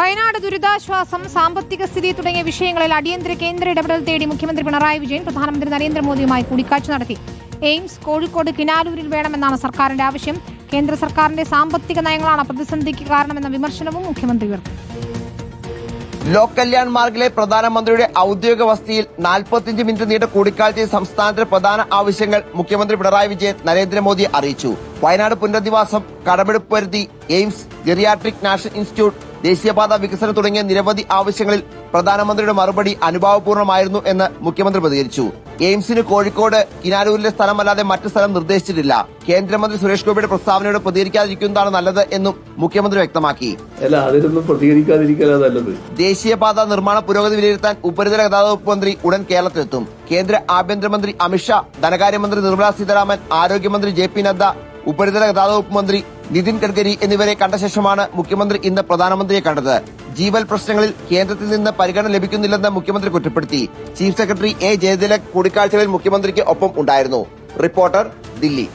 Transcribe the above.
വയനാട് ദുരിതാശ്വാസം സാമ്പത്തിക സ്ഥിതി തുടങ്ങിയ വിഷയങ്ങളിൽ അടിയന്തര കേന്ദ്ര ഇടപെടൽ തേടി മുഖ്യമന്ത്രി പിണറായി വിജയൻ പ്രധാനമന്ത്രി നരേന്ദ്രമോദിയുമായി കൂടിക്കാഴ്ച നടത്തി. എയിംസ് കോഴിക്കോട് കിനാലൂരിൽ വേണമെന്നാണ് സർക്കാരിന്റെ ആവശ്യം. കേന്ദ്ര സർക്കാരിന്റെ സാമ്പത്തിക നയങ്ങളാണ് പ്രതിസന്ധിക്ക് കാരണമെന്ന വിമർശനവും മുഖ്യമന്ത്രി ഉയർത്തി. ലോക് കല്യാൺ മാർഗിലെ പ്രധാനമന്ത്രിയുടെ ഔദ്യോഗിക വസതിയിൽ നാൽപ്പത്തിയഞ്ച് മിനിറ്റ് നീണ്ട കൂടിക്കാഴ്ചയിൽ സംസ്ഥാനത്തിലെ പ്രധാന ആവശ്യങ്ങൾ മുഖ്യമന്ത്രി പിണറായി വിജയൻ നരേന്ദ്രമോദിയെ അറിയിച്ചു. വയനാട് പുനരധിവാസം കടമെടുപ്പ് വരുത്തി എയിംസ് ജെറിയാട്രിക് നാഷണൽ ഇൻസ്റ്റിറ്റ്യൂട്ട് ദേശീയപാത വികസനം തുടങ്ങിയ നിരവധി ആവശ്യങ്ങളിൽ പ്രധാനമന്ത്രിയുടെ മറുപടി അനുഭാവപൂർണമായിരുന്നു എന്ന് മുഖ്യമന്ത്രി പ്രതികരിച്ചു. എയിംസിന് കോഴിക്കോട് കിനാരൂരിലെ സ്ഥലമല്ലാതെ മറ്റു സ്ഥലം നിർദ്ദേശിച്ചിട്ടില്ല. കേന്ദ്രമന്ത്രി സുരേഷ് ഗോപിയുടെ പ്രസ്താവനയോട് പ്രതികരിക്കാതിരിക്കുന്നതാണ് നല്ലത് എന്നും മുഖ്യമന്ത്രി വ്യക്തമാക്കി. ദേശീയപാത നിർമ്മാണ പുരോഗതി വിലയിരുത്താൻ ഉപരിതല ഗതാഗത വകുപ്പ് മന്ത്രി ഉടൻ കേരളത്തിലെത്തും. കേന്ദ്ര ആഭ്യന്തരമന്ത്രി അമിത്ഷാ ധനകാര്യമന്ത്രി നിർമ്മലാ സീതാരാമൻ ആരോഗ്യമന്ത്രി ജെ പി നദ്ദ ഉപരിതല ഗതാഗത വകുപ്പ് മന്ത്രി നിതിൻ ഗഡ്കരി എന്നിവരെ കണ്ട ശേഷമാണ് മുഖ്യമന്ത്രി ഇന്ന് പ്രധാനമന്ത്രിയെ കണ്ടത്. ജീവൽ പ്രശ്നങ്ങളിൽ കേന്ദ്രത്തിൽ നിന്ന് പരിഗണന ലഭിക്കുന്നില്ലെന്ന് മുഖ്യമന്ത്രി കുറ്റപ്പെടുത്തി. ചീഫ് സെക്രട്ടറി എ ജയതിലക് കൂടിക്കാഴ്ചകളിൽ മുഖ്യമന്ത്രിക്ക് ഒപ്പം ഉണ്ടായിരുന്നു. റിപ്പോർട്ടർ ദില്ലി.